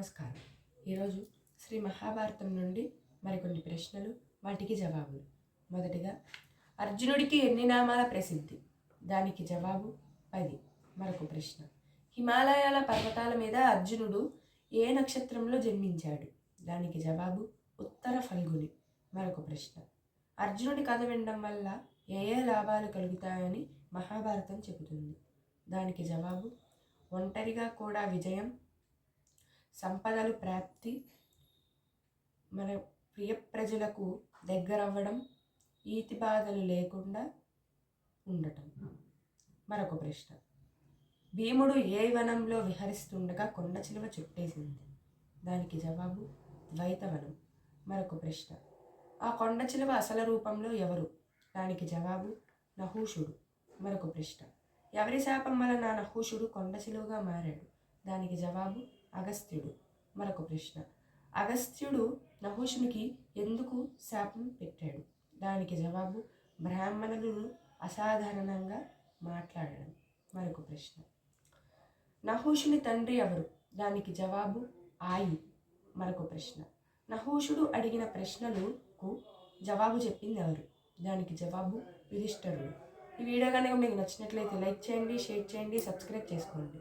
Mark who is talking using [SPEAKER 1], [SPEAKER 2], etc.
[SPEAKER 1] నమస్కారం. ఈరోజు శ్రీ మహాభారతం నుండి మరికొన్ని ప్రశ్నలు వాటికి జవాబులు. మొదటిగా అర్జునుడికి ఎన్ని నామాల ప్రసిద్ధి? దానికి జవాబు పది. మరొక ప్రశ్న. హిమాలయాల పర్వతాల మీద అర్జునుడు ఏ నక్షత్రంలో జన్మించాడు? దానికి జవాబు ఉత్తర ఫల్గుని. మరొక ప్రశ్న. అర్జునుడి కథ వినడం వల్ల ఏ ఏ లాభాలు కలుగుతాయని మహాభారతం చెబుతుంది. దానికి జవాబు ఒంటరిగా కూడా విజయం సంపదలు ప్రాప్తి మన ప్రియ ప్రజలకు దగ్గరవ్వడం ఈతి బాధలు లేకుండా ఉండటం. మరొక ప్రశ్న. భీముడు ఏ వనంలో విహరిస్తుండగా కొండ చిలువ చుట్టేసింది? దానికి జవాబు ద్వైతవనం మరొక ప్రశ్న. ఆ కొండ చిలువ అసలు రూపంలో ఎవరు? దానికి జవాబు నహూషుడు. మరొక ప్రశ్న. ఎవరి శాపం వలన నహూషుడు కొండ చిలువగా మారాడు? దానికి జవాబు అగస్త్యుడు. మరొక ప్రశ్న. అగస్త్యుడు నహుషునికి ఎందుకు శాపం పెట్టాడు? దానికి జవాబు బ్రాహ్మణులు అసాధారణంగా మాట్లాడడం. మరొక ప్రశ్న. నహూషుని తండ్రి ఎవరు? దానికి జవాబు ఆయి. మరొక ప్రశ్న. నహూషుడు అడిగిన ప్రశ్నలకు జవాబు చెప్పింది ఎవరు? దానికి జవాబు యుధిష్ఠరుడు. ఈ వీడియో కనుక మీకు నచ్చినట్లయితే లైక్ చేయండి షేర్ చేయండి సబ్స్క్రైబ్ చేసుకోండి.